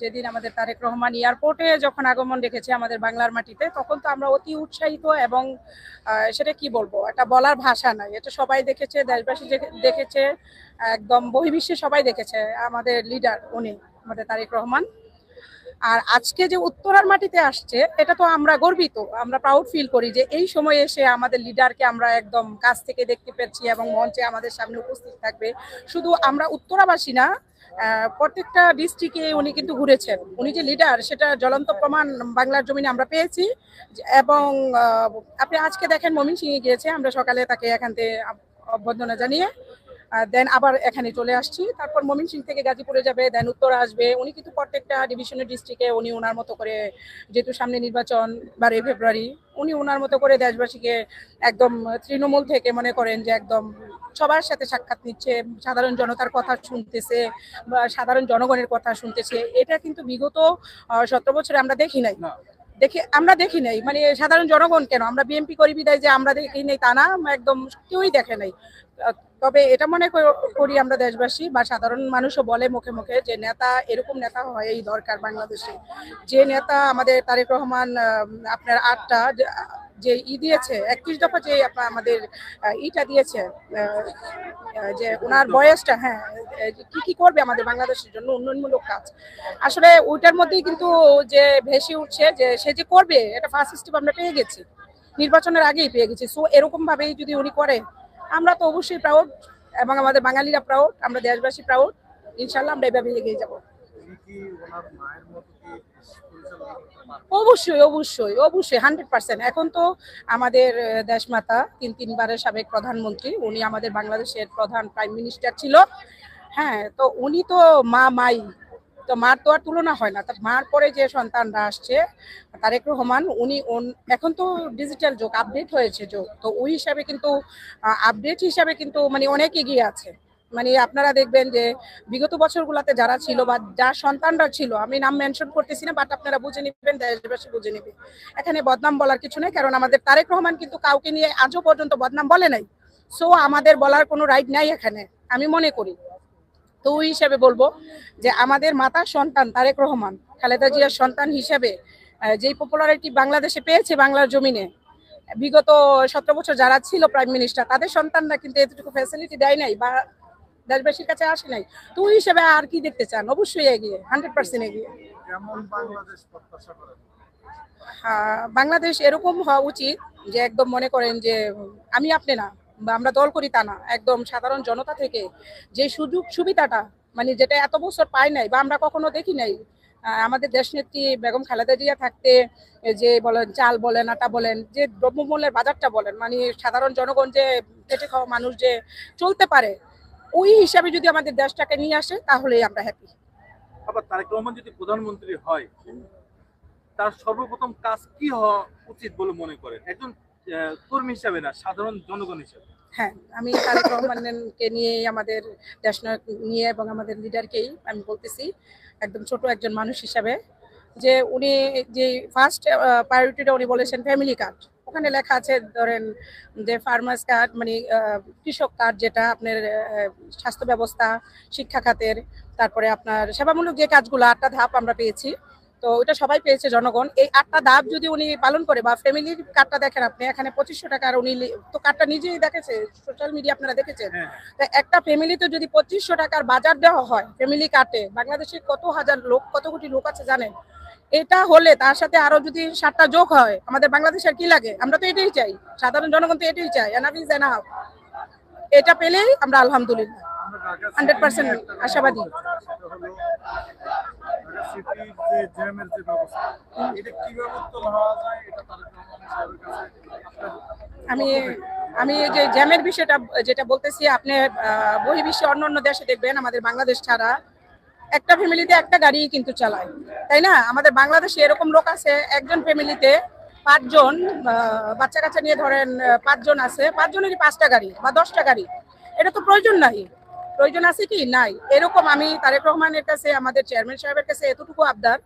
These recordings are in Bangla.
যেদিন আমাদের তারেক রহমান এয়ারপোর্টে যখন আগমন রেখেছে আমাদের বাংলার মাটিতে, তখন তো আমরা অতি উৎসাহিত এবং সেটা কি বলব এটা বলার ভাষা নয় এটা সবাই দেখেছে, দেশবাসী দেখেছে, একদম বহির্বিশ্বে সবাই দেখেছে আমাদের লিডার উনি, আমাদের তারেক রহমান। আর আজকে যে উত্তরার মাটিতে আসছে, এটা তো আমরা গর্বিত। আমরা প্রাউড ফিল করি যে এই সময়ে এসে আমাদের লিডারকে আমরা একদম কাছ থেকে দেখতে পেরেছি এবং মঞ্চে আমাদের সামনে উপস্থিত থাকবে। শুধু আমরা উত্তরাবাসী না প্রত্যেকটা ডিস্ট্রিক্টে উনি কিন্তু ঘুরেছেন। উনি যে লিডার সেটা জ্বলন্ত প্রমাণ বাংলার জমিনে আমরা পেয়েছি। এবং আপনি আজকে দেখেন মমিন সিংয়ে গিয়েছে, আমরা সকালে তাকে এখান থেকে অভ্যর্থনা জানিয়ে দেন আবার এখানে চলে আসছি। তারপর মমিন সিং থেকে গাজীপুরে যাবে দেন উত্তর আসবে। উনি কিন্তু প্রত্যেকটা ডিভিশনের ডিস্ট্রিক্টে উনি ওনার মতো করে যেহেতু সামনে নির্বাচন বারোই ফেব্রুয়ারি উনি ওনার মতো করে দেশবাসীকে একদম তৃণমূল থেকে মনে করেন যে একদম সবার সাথে সাক্ষাৎ নিচ্ছে সাধারণ জনতার কথা শুনতেছে বা সাধারণ জনগণের কথা শুনতেছে। এটা কিন্তু বিগত সতেরো বছরে আমরা দেখি নাই। দেখি আমরা দেখি নাই। মানে সাধারণ জনগণ কেন? আমরা বিএনপি করি বিদায় যে আমরা দেখি নাই তা না একদম কেউই দেখে নাই। তবে এটা মনে কর- আমরা দেশবাসী বা সাধারণ মানুষও বলে মুখে মুখে যে নেতা, এরকম নেতা হয়ই দরকার বাংলাদেশে। যে নেতা আমাদের তারেক রহমান আপনার আটটা, যে- ই দিয়েছে, একত্রিশ দফা যে আপনা- আমাদের ইটা দিয়েছে যে ওনার বয়সটা হ্যাঁ কি কি করবে আমাদের বাংলাদেশের জন্য উন্নয়নমূলক কাজ। আসলে ওইটার মধ্যেই কিন্তু যে ভেসে উঠছে, যে সে যে করবে, এটা ফার্স্ট স্টেপ আমরা পেয়ে গেছি। নির্বাচনের আগেই পেয়ে গেছি। সো এরকম ভাবেই যদি উনি করে আমরা তো অবশ্যই প্রাউড এবং আমাদের বাঙালিরা প্রাউড আমরা দেশবাসী প্রাউড ইনশাল্লাহ আমরা এভাবে এগিয়ে যাব? অবশ্যই অবশ্যই অবশ্যই হান্ড্রেড পার্সেন্ট এখন তো আমাদের দেশমাতা তিন তিনবারের সাবেক প্রধানমন্ত্রী উনি আমাদের বাংলাদেশের প্রধান প্রাইম মিনিস্টার ছিল। হ্যাঁ তো উনি তো মা মাই তো মার তো আর তুলনা হয় না। তা মার পরে যে সন্তানরা আসছে, তারেক রহমান, উনি এখন তো ডিজিটাল যুগ আপডেট হয়েছে যুগ। তো ওই হিসাবে কিন্তু আপডেট হিসাবে কিন্তু মানে অনেক এগিয়ে আছে। মানে আপনারা দেখবেন যে বিগত বছরগুলোতে যারা ছিল বা যার সন্তানরা ছিল, আমি নাম মেনশন করতেছি না বাট আপনারা বুঝে নেবেন, দেশবাসী বুঝে নেবে। এখানে বদনাম বলার কিছু নেই, কারণ আমাদের তারেক রহমান কিন্তু কাউকে নিয়ে আজও পর্যন্ত বদনাম বলে নাই। সো আমাদের বলার কোনো রাইট নাই এখানে, আমি মনে করি। তো ওই হিসাবে বলব যে আমাদের মাতার সন্তান তারেক রহমান খালেদা জিয়ার সন্তান হিসেবে যেই পপুলারিটি বাংলাদেশে পেয়েছে বাংলার জমিনে বিগত সতেরো বছর যারা ছিল প্রাইম মিনিস্টার তাদের সন্তানরা কিন্তু এতটুকু ফ্যাসিলিটি দেয় নাই বা দেশবাসীর কাছে আসে নাই। তো ওই হিসেবে আর কি দেখতে চান? অবশ্যই এগিয়ে হান্ড্রেড পার্সেন্ট এগিয়ে। কেমন বাংলাদেশ এরকম হওয়া উচিত যে একদম মনে করেন যে আমি আপনি না আমরা দল করি তা না, একদম সাধারণ জনতা থেকে যে সুযোগ সুবিধাটা মানে যেটা এত বছর পাই নাই বা আমরা কখনো দেখি নাই আমাদের দেশনেত্রী বেগম খালেদা জিয়া থাকতে যে বলেন চাল বলেন, আটা বলেন, যে দ্রব্যমূল্যের বাজারটা বলেন মানে সাধারণ জনগণ যে খেটে খাওয়া মানুষ যে চলতে পারে, ওই হিসাবে যদি আমাদের দেশটাকে নিয়ে আসে, তাহলেই আমরা হ্যাপি আবার তারেক রহমান যদি প্রধানমন্ত্রী হয়, তার সর্বপ্রথম কাজ কি হওয়া উচিত বলে মনে করেন? একজন কর্মী হিসাবে না, সাধারণ জনগণ হিসাবে। হ্যাঁ আমি তারেক রহমানকে নিয়ে আমাদের দেশনায়ক নিয়ে এবং আমাদের লিডারকেই আমি বলতেছি, একদম ছোট একজন মানুষ হিসাবে, যে উনি যে ফার্স্ট প্রায়োরিটিটা উনি বলেছেন ফ্যামিলি কার্ড ওখানে লেখা আছে, ধরেন যে ফার্মার্স কার্ড মানে কৃষক কার্ড যেটা, আপনার স্বাস্থ্য ব্যবস্থা, শিক্ষা খাতের, তারপরে আপনার সেবামূলক যে কাজগুলো, আটটা ধাপ আমরা পেয়েছি তো ওটা সবাই পেয়েছে জনগণ। এই আটটা ধাপ যদি উনি পালন করে বা ফ্যামিলির কার্ডটা দেখেন আপনি এখানে পঁচিশশো টাকার উনি তো কার্ডটা নিজেই দেখেছে সোশ্যাল মিডিয়া আপনারা দেখেছেন। হ্যাঁ। তা একটা ফ্যামিলিতে যদি পঁচিশশো টাকার বাজার দেওয়া হয় ফ্যামিলি কার্ডে বাংলাদেশে কত হাজার লোক কত কোটি লোক আছে জানেন? এটা হলে তার সাথে আরও যদি সাতটা যোগ হয় আমাদের বাংলাদেশের কি লাগে? আমরা তো এটাই চাই। সাধারণ জনগণ তো এটাই চাই এনাফ ইজ এনাফ এটা পেলেই আমরা আলহামদুলিল্লাহ। হান্ড্রেড ঢাকা 100% সিটি নিয়ে একটা আশাবাদী। সিটির যে জ্যামের যে ব্যবস্থা, এটা কীভাবে যায় এটা কাছে আমি আমি যে জ্যামের বিষয়টা, যেটা বলতেছি, আপনি বহির্বিশ্বে অন্য অন্য দেশে দেখবেন, আমাদের বাংলাদেশ ছাড়া একটা ফ্যামিলিতে একটা গাড়ি কিন্তু চালায়, তাই না? আমাদের বাংলাদেশে এরকম লোক আছে, একজন ফ্যামিলিতে পাঁচজন বাচ্চা কাচ্চা নিয়ে ধরেন পাঁচজন আছে, পাঁচজনেরই পাঁচটা গাড়ি বা দশটা গাড়ি, এটা তো প্রয়োজন নাই। প্রয়োজন আছে কি? নাই। এরকম আমি তারেক রহমানের কাছে, আমাদের চেয়ারম্যান সাহেবের কাছে এতটুকু আবদার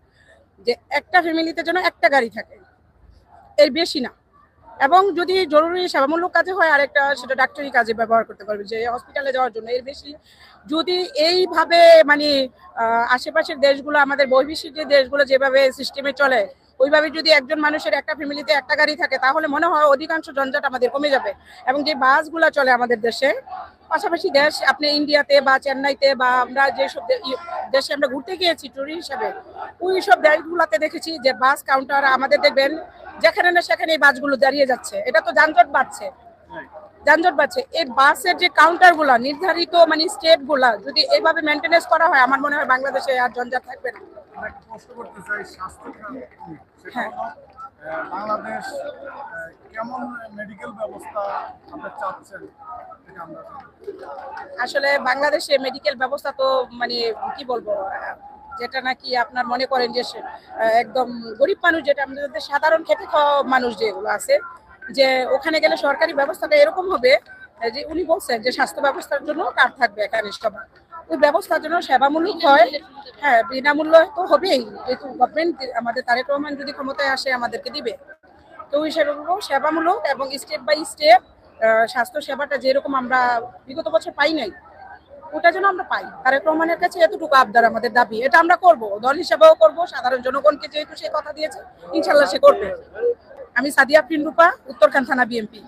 যে একটা ফ্যামিলিতে যেন একটা গাড়ি থাকে। এর বেশি না। এবং যদি জরুরি সেবামূলক কাজে হয়, আরেকটা সেটা ডাক্তারি কাজে ব্যবহার করতে পারবে যে হসপিটালে যাওয়ার জন্য। এর বেশি যদি এইভাবে মানে আশেপাশের দেশগুলো, আমাদের বহির্বিশ্বের যে দেশগুলো যেভাবে সিস্টেমে চলে, ওইভাবে যদি একজন মানুষের একটা ফ্যামিলিতে একটা গাড়ি থাকে, তাহলে মনে হয় অধিকাংশ জঞ্জাট আমাদের কমে যাবে। এবং যে বাসগুলো চলে আমাদের দেশে পাশাপাশি দেশ আপনি ইন্ডিয়াতে বা চেন্নাইতে বা আমরা যেসব দেশে আমরা ঘুরতে গিয়েছি ট্যুরি হিসাবে ওই সব দেশগুলোতে দেখেছি যে বাস কাউন্টার আমাদের দেখবেন যেখানে না সেখানে এই বাসগুলো দাঁড়িয়ে যাচ্ছে। এটা তো যানজট বাড়ছে। যানজট বাড়ছে। এই বাসের যে কাউন্টারগুলা নির্ধারিত মানে স্টেপগুলা যদি এইভাবে মেনটেনেন্স করা হয় আমার মনে হয় বাংলাদেশে আর জঞ্জাট থাকবে না। হ্যাঁ। বাংলাদেশ কেমন মেডিকেল ব্যবস্থা আপনি চাচ্ছেন। আসলে বাংলাদেশে মেডিকেল ব্যবস্থা তো মানে কি বলব, যেটা নাকি আপনার মনে করেন যে একদম গরিব মানুষ যেটা, আমাদের সাধারণ খেটে খাওয়া মানুষ যেগুলো আছে, যে ওখানে গেলে সরকারি ব্যবস্থাটা এরকম হবে যে উনি বলছেন যে স্বাস্থ্য ব্যবস্থার জন্য কার্ড থাকবে এখানে সবার ওই ব্যবস্থার জন্য সেবামূলক হয় হ্যাঁ বিনামূল্য তো হবেই, যেহেতু গভর্নমেন্ট আমাদের তারেক রহমান যদি ক্ষমতায় আসে আমাদেরকে দিবে। তো ওই সেবামূলক এবং স্টেপ বাই স্টেপ স্বাস্থ্য সেবাটা যেরকম আমরা বিগত বছর পাই নাই, ওটা যেন আমরা পাই। তারেক রহমানের কাছে এতটুকু আবদার আমাদের দাবি, এটা আমরা করব, দল হিসাবেও করব, সাধারণ জনগণকে যেহেতু সে কথা দিয়েছে, ইনশাল্লাহ সে করবে। আমি সাদিয়া পিন্ডুপা উত্তরখান থানা বিএমপি